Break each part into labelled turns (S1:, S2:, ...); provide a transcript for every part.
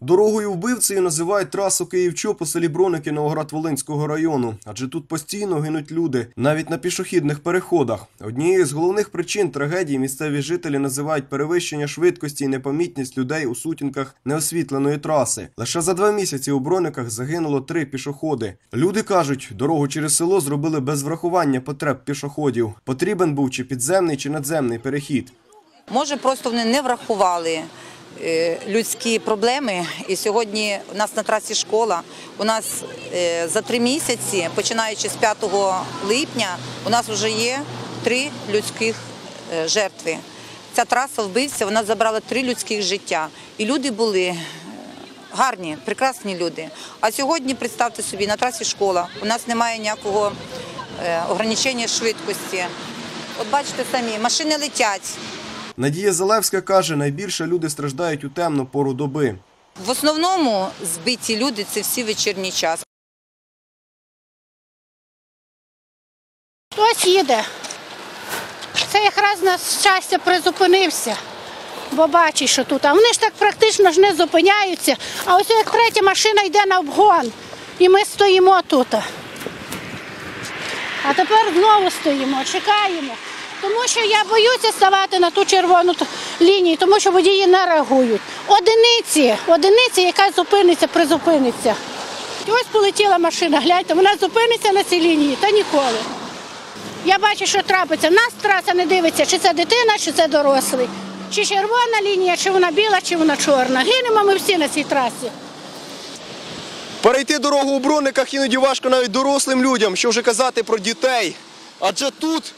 S1: Дорогою вбивцею називають трасу Київ-Чоп у селі Броники Новоград-Волинського району, адже тут постійно гинуть люди, навіть на пішохідних переходах. Однією з головних причин трагедії місцеві жителі називають перевищення швидкості і непомітність людей у сутінках неосвітленої траси. Лише за два місяці у Брониках загинуло три пішоходи. Люди кажуть, дорогу через село зробили без врахування потреб пішоходів. Потрібен був чи підземний, чи надземний перехід.
S2: Може, просто вони не врахували людські проблеми. І сьогодні у нас на трасі школа. У нас е, за три місяці, починаючи з 5 липня, у нас вже є три людських е, жертви. Ця траса вбивця, вона забрала три людських життя. І люди були е, гарні, прекрасні люди. А сьогодні, представте собі, на трасі школа. У нас немає ніякого е, ограничення швидкості. От бачите самі, машини летять.
S1: Надія Залевська каже, найбільше люди страждають у темну пору доби.
S2: В основному збиті люди це всі вечірній час.
S3: Хтось їде. Це якраз на щастя призупинився, бо бачить, що тут. А вони ж так практично ж не зупиняються. А ось як третя машина йде на обгон, і ми стоїмо тут. А тепер знову стоїмо, чекаємо. Тому що я боюся ставати на ту червону лінію, тому що водії не реагують. Одиниці, одиниці, яка зупиниться, призупиниться. І ось полетіла машина, гляньте, вона зупиниться на цій лінії, та ніколи. Я бачу, що трапиться. Нас траса не дивиться, чи це дитина, чи це дорослий. Чи червона лінія, чи вона біла, чи вона чорна. Гинемо ми всі на цій трасі.
S1: Перейти дорогу у брониках іноді важко навіть дорослим людям, що вже казати про дітей. Адже тут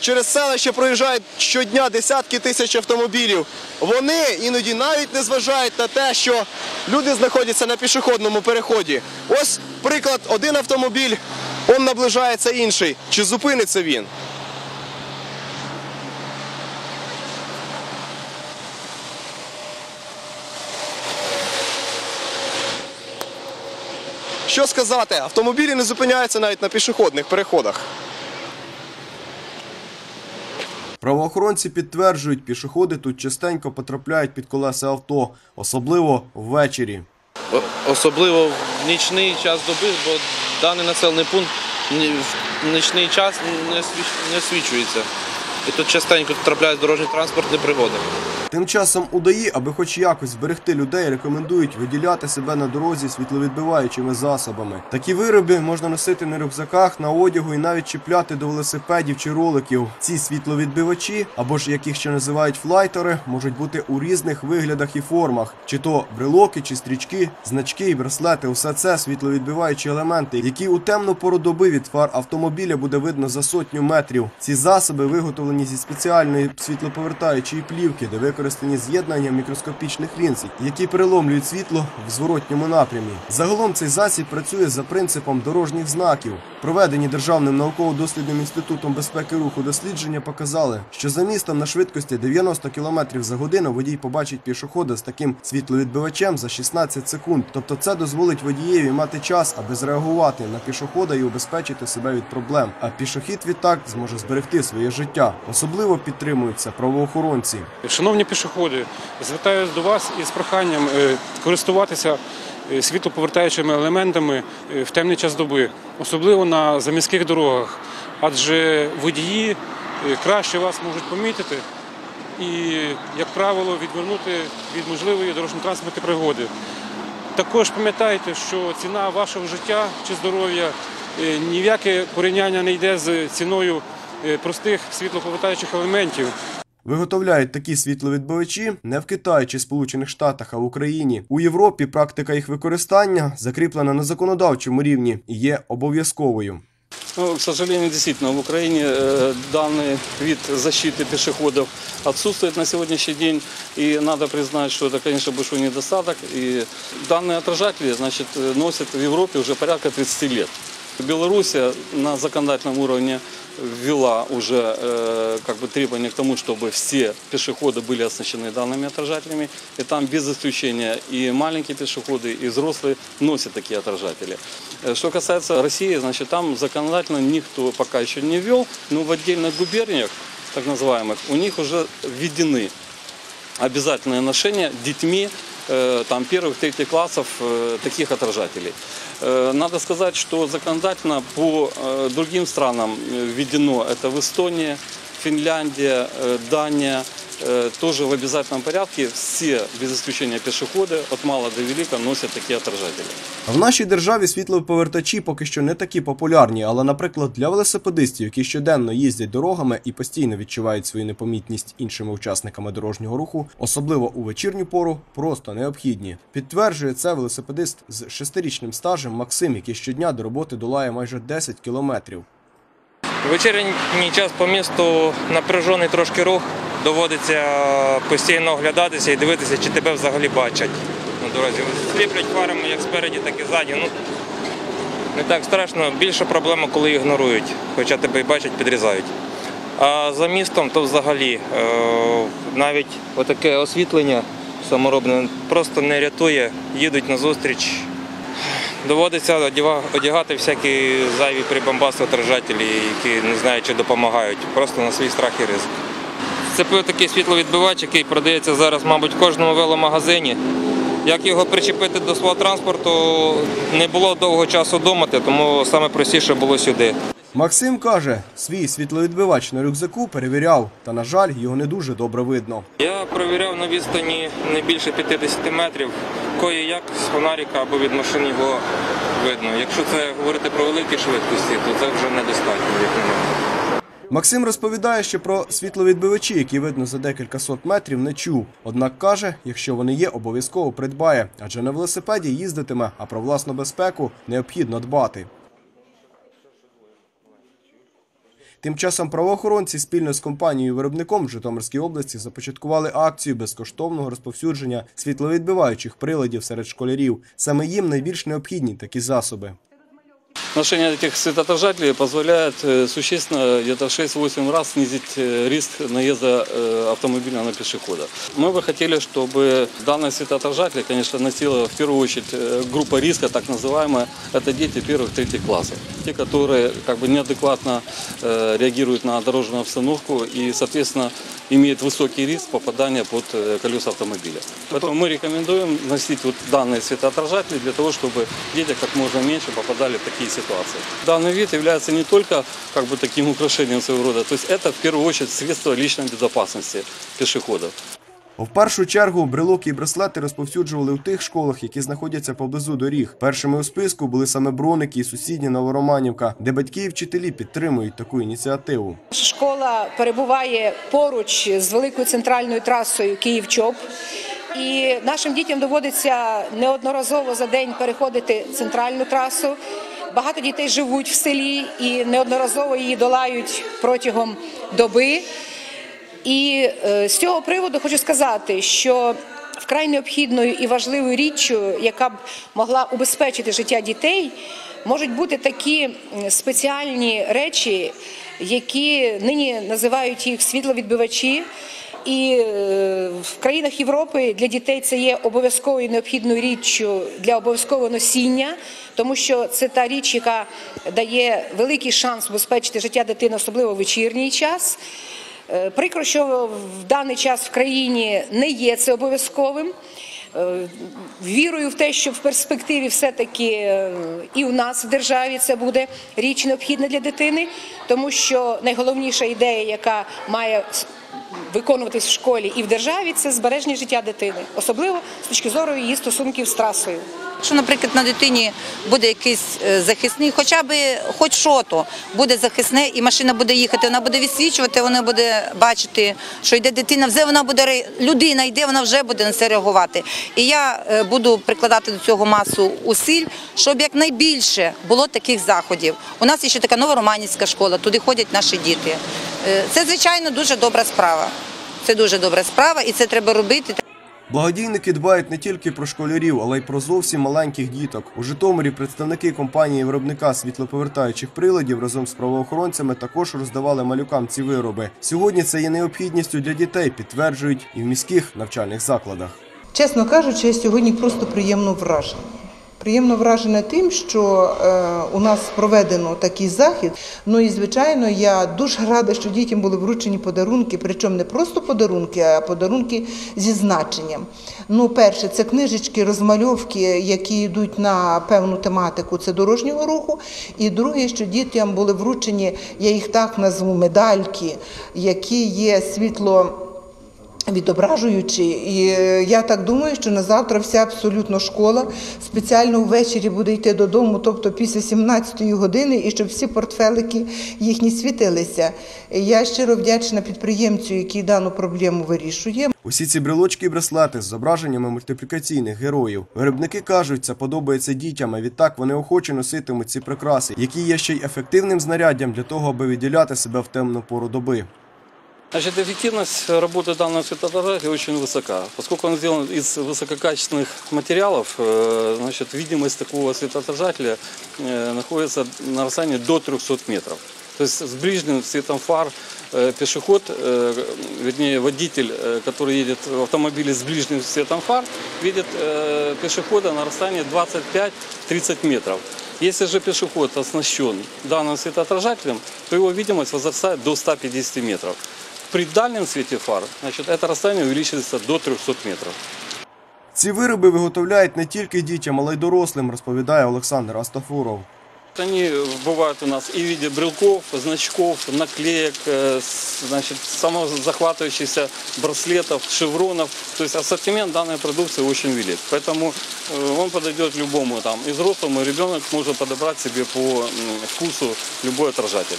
S1: через селище проїжджають щодня десятки тисяч автомобілів. Вони іноді навіть не зважають на те, що люди знаходяться на пішохідному переході. Ось приклад, один автомобіль, он наближається інший. Чи зупиниться він? Що сказати? Автомобілі не зупиняються навіть на пішохідних переходах. Правоохоронці підтверджують, пішоходи тут частенько потрапляють під колеса авто, особливо ввечері.
S4: Особливо в нічний час доби, бо даний населений пункт в нічний час не освіч- не освічується. І тут частенько трапляють дорожні транспортні пригоди.
S1: Тим часом УДАІ, аби хоч якось зберегти людей, рекомендують виділяти себе на дорозі світловідбиваючими засобами. Такі вироби можна носити на рюкзаках, на одягу і навіть чіпляти до велосипедів чи роликів. Ці світловідбивачі, або ж яких ще називають флайтери, можуть бути у різних виглядах і формах: чи то брелоки, чи стрічки, значки і браслети. Усе це світловідбиваючі елементи, які у темну пору доби від фар автомобіля буде видно за сотню метрів. Ці засоби виготовлені зі спеціальної світлоповертаючої плівки, де використані з'єднання мікроскопічних лінз, які переломлюють світло в зворотньому напрямі. Загалом цей засіб працює за принципом дорожніх знаків. Проведені Державним науково-дослідним інститутом безпеки руху дослідження показали, що за містом на швидкості 90 км за годину водій побачить пішохода з таким світловідбивачем за 16 секунд. Тобто це дозволить водієві мати час, аби зреагувати на пішохода і убезпечити себе від проблем. А пішохід відтак зможе зберегти своє життя. Особливо підтримуються правоохоронці.
S5: Шановні пішоходи, звертаюся до вас із проханням е, користуватися е, світлоповертаючими елементами е, в темний час доби, особливо на заміських дорогах, адже водії краще вас можуть помітити і, як правило, відвернути від можливої дорожньо-транспортної пригоди. Також пам'ятайте, що ціна вашого життя чи здоров'я е, ні в яке порівняння не йде з ціною простих світлоповертаючих елементів.
S1: Виготовляють такі світловідбивачі не в Китаї чи Сполучених Штатах, а в Україні. У Європі практика їх використання закріплена на законодавчому рівні і є обов'язковою.
S6: Ну, к сожалению, действительно, в Украине э, данный вид защиты пешеходов отсутствует на сегодняшний день. И надо признать, что это, конечно, большой недостаток. И данные отражатели значит, э, носят в Европе уже порядка 30 лет. Белоруссия на законодательном уровне ввела уже э, как бы требования к тому, чтобы все пешеходы были оснащены данными отражателями. И там без исключения и маленькие пешеходы, и взрослые носят такие отражатели. Э, Что касается России, значит, там законодательно никто пока еще не ввел, но в отдельных губерниях, так называемых, у них уже введены обязательное ношение детьми э, там, первых, третьих классов э, таких отражателей. Э, Надо сказать, что законодательно по э, другим странам э, введено это в Эстонии, Финляндия, э, Дания, э, тоже в обязательном порядке все, без исключения пешеходы, от мала до велика, носят такие отражатели.
S1: В нашій державі світлоповертачі поки що не такі популярні, але, наприклад, для велосипедистів, які щоденно їздять дорогами і постійно відчувають свою непомітність іншими учасниками дорожнього руху, особливо у вечірню пору, просто необхідні. Підтверджує це велосипедист з шестирічним стажем Максим, який щодня до роботи долає майже 10 кілометрів.
S7: Вечірній час по місту напряжений трошки рух. Доводиться постійно оглядатися і дивитися, чи тебе взагалі бачать на дорозі. Сліплять фарами як спереді, так і ззаді. Ну, не так страшно. Більша проблема, коли ігнорують, хоча тебе і бачать, підрізають. А за містом то взагалі е, навіть отаке освітлення саморобне просто не рятує, їдуть на зустріч. Доводиться одягати всякі зайві прибамбаси отражателі, які не знаю, чи допомагають, просто на свій страх і ризик. Це такий світловідбивач, який продається зараз, мабуть, в кожному веломагазині. Як його причепити до свого транспорту, не було довго часу думати, тому саме простіше було сюди.
S1: Максим каже, свій світловідбивач на рюкзаку перевіряв, та на жаль, його не дуже добре видно.
S7: Я провіряв на відстані не більше 50 метрів, кої як з фонарика або від машини його видно. Якщо це говорити про великі швидкості, то це вже недостатньо, як на мене.
S1: Максим розповідає, що про світловідбивачі, які видно за декілька сот метрів, не чув. Однак каже, якщо вони є, обов'язково придбає, адже на велосипеді їздитиме, а про власну безпеку необхідно дбати. Тим часом правоохоронці спільно з компанією-виробником в Житомирській області започаткували акцію безкоштовного розповсюдження світловідбиваючих приладів серед школярів. Саме їм найбільш необхідні такі засоби.
S6: Ношение этих светоотражателей позволяет э, существенно, где-то в 6-8 раз снизить э, риск наезда э, автомобиля на пешехода. Мы бы хотели, чтобы данные светоотражатели, конечно, носила в первую очередь группа риска, так называемая, это дети первых, третьих классов. Те, которые как бы неадекватно реагируют на дорожную обстановку и, соответственно, имеют высокий риск попадания под колеса автомобиля. Поэтому мы рекомендуем носить вот данные светоотражатели для того, чтобы дети как можно меньше попадали в такие ситуации. Данный вид является не только как бы таким украшением своего рода, то есть это в первую очередь средство личной безопасности пешеходов.
S1: В першу чергу брелоки і браслети розповсюджували у тих школах, які знаходяться поблизу доріг. Першими у списку були саме броники і сусідня Новороманівка, де батьки і вчителі підтримують таку ініціативу.
S8: Наша школа перебуває поруч з великою центральною трасою Київ-Чоп. І нашим дітям доводиться неодноразово за день переходити центральну трасу. Багато дітей живуть в селі і неодноразово її долають протягом доби. І е, з цього приводу хочу сказати, що вкрай необхідною і важливою річчю, яка б могла убезпечити життя дітей, можуть бути такі спеціальні речі, які нині називають їх світловідбивачі. І е, в країнах Європи для дітей це є обов'язковою необхідною річчю для обов'язкового носіння, тому що це та річ, яка дає великий шанс убезпечити життя дитини, особливо в вечірній час. Е, Прикро, що в даний час в країні не є це обов'язковим. Е, Вірую в те, що в перспективі все-таки і у нас в державі це буде річ необхідна для дитини, тому що найголовніша ідея, яка має виконуватись в школі і в державі, це збереження життя дитини, особливо з точки зору її стосунків з трасою.
S2: Якщо, наприклад, на дитині буде якийсь е, захисний, хоча б хоч що то буде захисне, і машина буде їхати, вона буде відсвічувати, вона буде бачити, що йде дитина, вже вона буде людина йде, вона вже буде на це реагувати. І я е, буду прикладати до цього масу усиль, щоб якнайбільше було таких заходів. У нас є ще така новороманівська школа, туди ходять наші діти. Е, Це звичайно дуже добра справа. Це дуже добра справа, і це треба робити.
S1: Благодійники дбають не тільки про школярів, але й про зовсім маленьких діток. У Житомирі представники компанії виробника світлоповертаючих приладів разом з правоохоронцями також роздавали малюкам ці вироби. Сьогодні це є необхідністю для дітей, підтверджують і в міських навчальних закладах.
S9: Чесно кажучи, я сьогодні просто приємно вражена. Приємно вражена тим, що е, у нас проведено такий захід. Ну і звичайно, я дуже рада, що дітям були вручені подарунки, причому не просто подарунки, а подарунки зі значенням. Ну, перше, це книжечки, розмальовки, які йдуть на певну тематику це дорожнього руху. І друге, що дітям були вручені, я їх так назву, медальки, які є світло відображуючи. І е, я так думаю, що на завтра вся абсолютно школа спеціально ввечері буде йти додому, тобто після 17-ї години, і щоб всі портфелики їхні світилися. Я щиро вдячна підприємцю, який дану проблему вирішує.
S1: Усі ці брелочки і браслети з зображеннями мультиплікаційних героїв. Виробники кажуть, це подобається дітям, а відтак вони охоче носитимуть ці прикраси, які є ще й ефективним знаряддям для того, аби відділяти себе в темну пору доби.
S6: Значит, эффективность работы данного светоотражателя очень высока. Поскольку он сделан из высококачественных материалов, э, значит, видимость такого светоотражателя э, находится на расстоянии до 300 метров. То есть с ближним светом фар э, пешеход, э, вернее водитель, э, который едет в автомобиле с ближним светом фар, видит э, пешехода на расстоянии 25-30 метров. Если же пешеход оснащен данным светоотражателем, то его видимость возрастает до 150 метров. При дальнем свете фар значит, это расстояние увеличивается до 300 метров.
S1: Ці вироби виготовляють не тільки дітям, але й дорослим, розповідає Олександр Астафуров.
S6: Они бывают у нас и в виде брелков, значков, наклеек, э, с- значит, самозахватывающихся браслетов, шевронов. То есть ассортимент данной продукции очень велик. Поэтому э, он подойдет любому, там, и взрослому, и ребенок может подобрать себе по м, вкусу любой отражатель.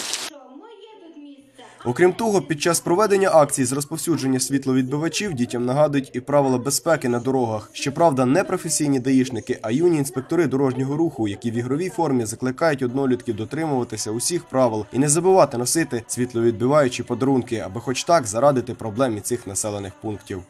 S1: Окрім того, під час проведення акцій з розповсюдження світловідбивачів дітям нагадують і правила безпеки на дорогах. Щоправда, не професійні даїшники, а юні інспектори дорожнього руху, які в ігровій формі закликають однолітків дотримуватися усіх правил і не забувати носити світловідбиваючі подарунки, аби хоч так зарадити проблемі цих населених пунктів.